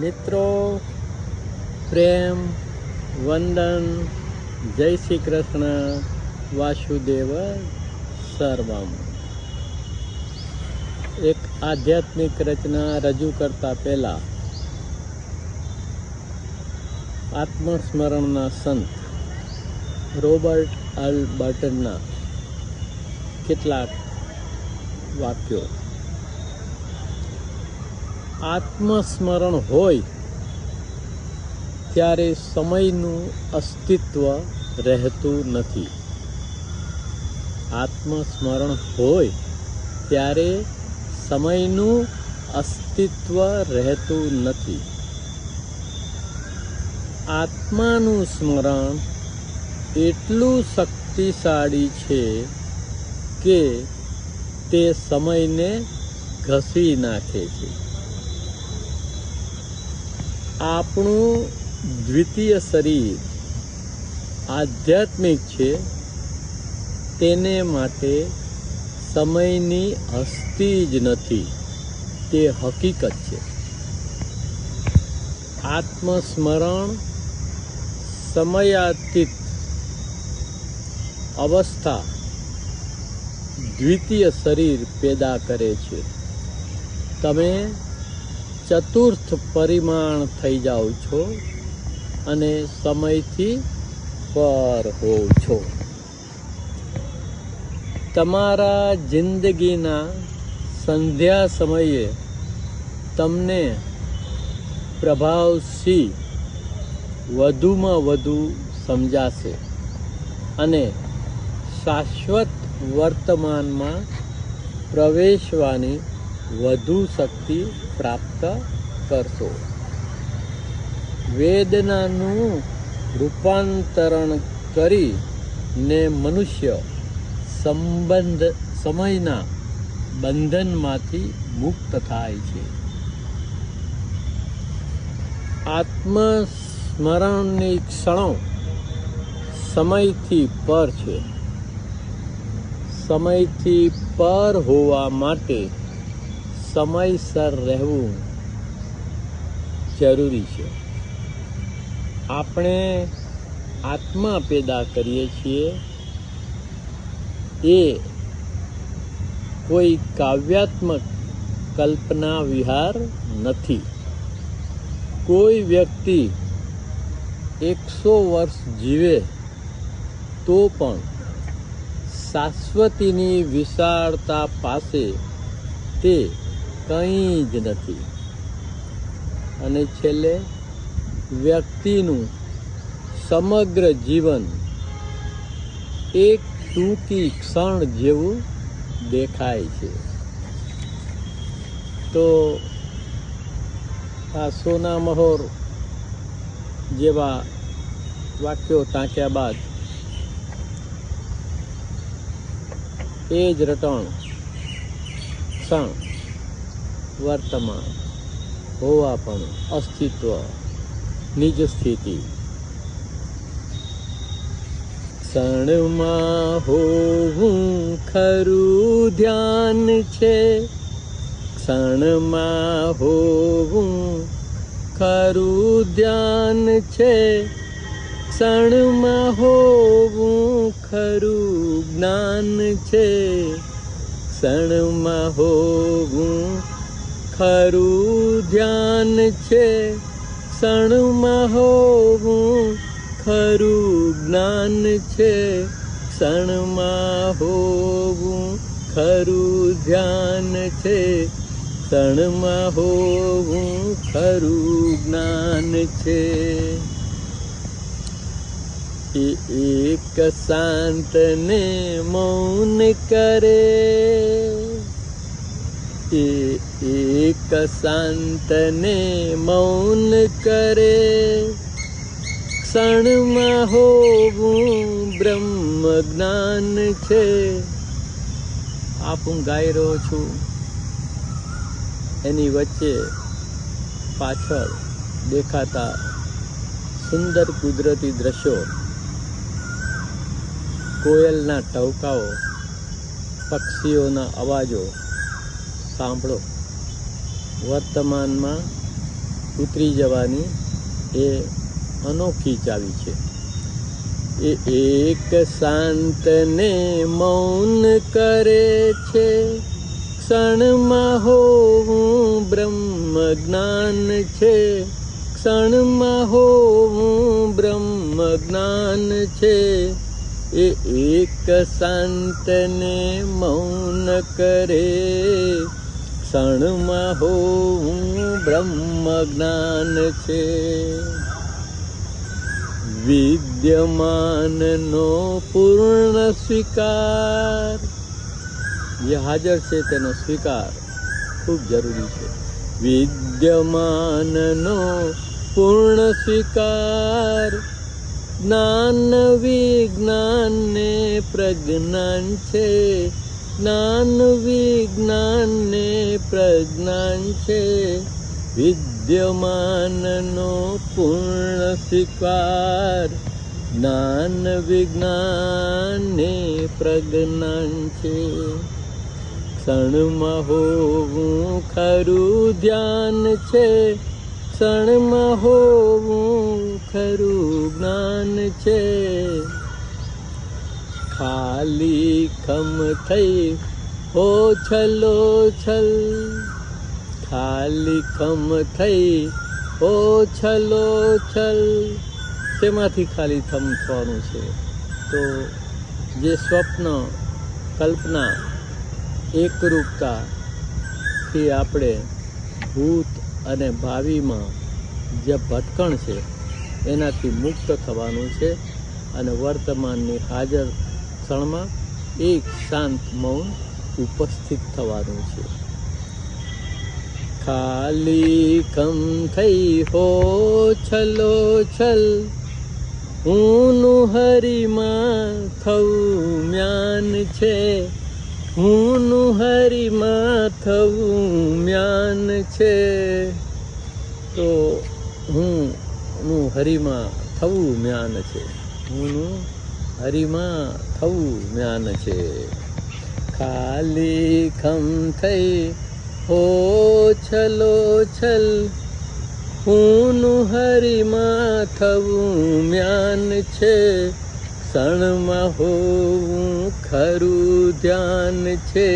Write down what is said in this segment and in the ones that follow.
મિત્રો, પ્રેમ, વંદન, જય શ્રી કૃષ્ણ, વાસુદેવ સર્વમ. એક આધ્યાત્મિક રચના રજૂ કરતા પહેલા આત્મસ્મરણના સંત રોબર્ટ અલ બર્ટનના કેટલાક વાક્યો. આત્મસ્મરણ હોય, ત્યારે સમયનું અસ્તિત્વ રહેતું નથી. આત્મસ્મરણ હોય, ત્યારે સમયનું અસ્તિત્વ રહેતું નથી. આત્માનું સ્મરણ એટલું શક્તિશાળી છે કે તે સમયને ઘસી નાખે છે. આપણું દ્વિતીય શરીર આધ્યાત્મિક છે, તેને માટે સમયની હસ્તી જ નથી, તે હકીકત છે. આત્મસ્મરણ સમયાતીત અવસ્થા દ્વિતીય શરીર પેદા કરે છે. તમે ચતુર્થ પરિમાણ થઈ જાઓ છો અને સમયથી પર હોવ છો. તમારા જિંદગીના સંધ્યા સમયે તમને પ્રભાવશી વધુમાં વધુ સમજાશે અને શાશ્વત વર્તમાનમાં પ્રવેશવાની વધુ શક્તિ પ્રાપ્ત કરશો. વેદનાનું રૂપાંતરણ કરીને મનુષ્ય સંબંધ, સમયના બંધનમાંથી મુક્ત થાય છે. આત્મસ્મરણની ક્ષણો સમયથી પર છે. સમયથી પર હોવા માટે સમયસર રહેવું જરૂરી છે. આપણે આત્મા પેદા કરીએ છીએ. એ કોઈ કાવ્યાત્મક કલ્પના વિહાર નથી. કોઈ વ્યક્તિ એકસો વર્ષ જીવે તો પણ શાશ્વતીની વિશાળતા પાસે તે કંઈ જ નથી. અને છેલ્લે, વ્યક્તિનું સમગ્ર જીવન એક ટૂંકી ક્ષણ જેવું દેખાય છે. તો આ સોના મહોર જેવા વાક્યો ટાંક્યા બાદ એ જ રટણ ક્ષણ વર્તમાન હોવા પણ અસ્તિત્વ, નિજ સ્થિતિ. ક્ષણમાં હોવું ખરું ધ્યાન છે. ક્ષણમાં હોવું ખરું ધ્યાન છે. ક્ષણમાં હોવું ખરું જ્ઞાન છે. ક્ષણમાં હોવું ખરું ધ્યાન છે. ક્ષણમાં હોવું ખરું જ્ઞાન છે. ક્ષણમાં હોવું ખરું ધ્યાન છે. ક્ષણમાં હોવું ખરું જ્ઞાન છે. એ એક શાંતને મૌન કરે. એ એક શાંતને મૌન કરે ક્ષણમાં હોવું બ્રહ્મ જ્ઞાન છે આપ હું ગાઈ રહ્યો છું એની વચ્ચે પાછળ દેખાતા સુંદર કુદરતી દ્રશ્યો કોયલના ટવકાઓ પક્ષીઓના અવાજો સાંભળો વર્તમાનમાં ઉતરી જવાની એ અનોખી ચાવી છે. એ એક શાંતને મૌન કરે છે. ક્ષણમાં હોવું બ્રહ્મ જ્ઞાન છે. ક્ષણમાં હોવું બ્રહ્મ જ્ઞાન છે. એ એક શાંતને મૌન કરે ક્ષણમાં હોવું બ્રહ્મ જ્ઞાન છે. વિદ્યમાનનો પૂર્ણ સ્વીકાર. જે હાજર છે તેનો સ્વીકાર ખૂબ જરૂરી છે. વિદ્યમાનનો પૂર્ણ સ્વીકાર જ્ઞાન વિજ્ઞાનને પ્રજ્ઞાન છે. જ્ઞાન વિજ્ઞાનને પ્રજ્ઞાન છે. વિદ્યમાનનો પૂર્ણ સ્વીકાર. જ્ઞાન વિજ્ઞાનને પ્રજ્ઞાન છે. ક્ષણમાં હોવું ખરું ધ્યાન છે. ક્ષણમાં હોવું ખરું જ્ઞાન છે. ખાલી ખમ થઈ હો છલો છલ, ખાલી ખમ થઈ. હો છલો છલ, તેમાંથી ખાલી થમ થવાનું છે. તો જે સ્વપ્ન, કલ્પના એકરૂપતાથી આપણે ભૂત અને ભાવિમાં જે ભટકણ છે, એનાથી મુક્ત થવાનું છે અને વર્તમાનની હાજર ક્ષણમાં એક શાંત મૌન ઉપસ્થિત થવાનું છે. ખાલી કમ થઈ હો, છલો છલ. હુંનું હરિમાં થવું મ્યાન છે. હુંનું હરિમાં થવું મ્યાન છે. તો હું નું હરિમાં થવું મ્યાન છે. હુંનું હરિમાં થવું જ્ઞાન છે. ખાલી ખમ થઈ હો છલો છલ હુંનું હરિમાં થવું જ્ઞાન છે ક્ષણમાં હોવું ખરું ધ્યાન છે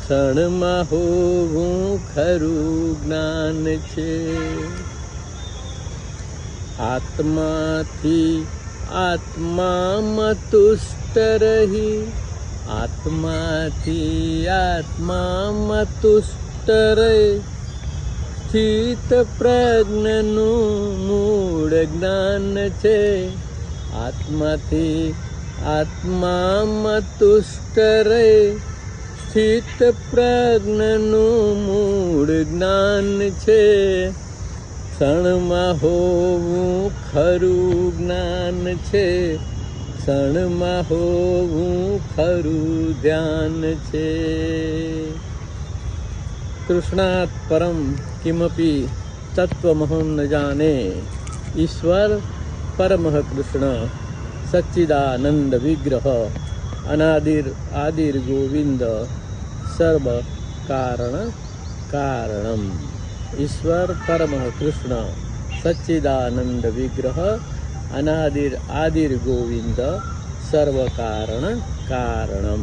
ક્ષણમાં હોવું ખરું જ્ઞાન છે આત્માથી આત્મામાં તુષ્ટ રહી આત્માથી આત્મામાં તુષ્ટ રહે. સ્થિત પ્રજ્ઞનું મૂળ જ્ઞાન છે. આત્માથી આત્મામાં તુષ્ટ રહે. સ્થિત પ્રજ્ઞનું મૂળ જ્ઞાન છે. ક્ષણમાં હોવું ખરું જ્ઞાન છે. ક્ષણમાં હોવું ખરું ધ્યાન છે. કૃષ્ણાત પરમ કિમપી તત્વમહમ ન જાને ઈશ્વર પરમઃ કૃષ્ણ, સચ્ચિદાનંદ વિગ્રહ, અનાદિર આદિર ગોવિંદ, સર્વ કારણ કારણમ. ઈશ્વર પરમઃ કૃષ્ણ, સચ્ચિદાનંદ વિગ્રહ અનાદિર આદિર ગોવિંદ સર્વ કારણ કારણમ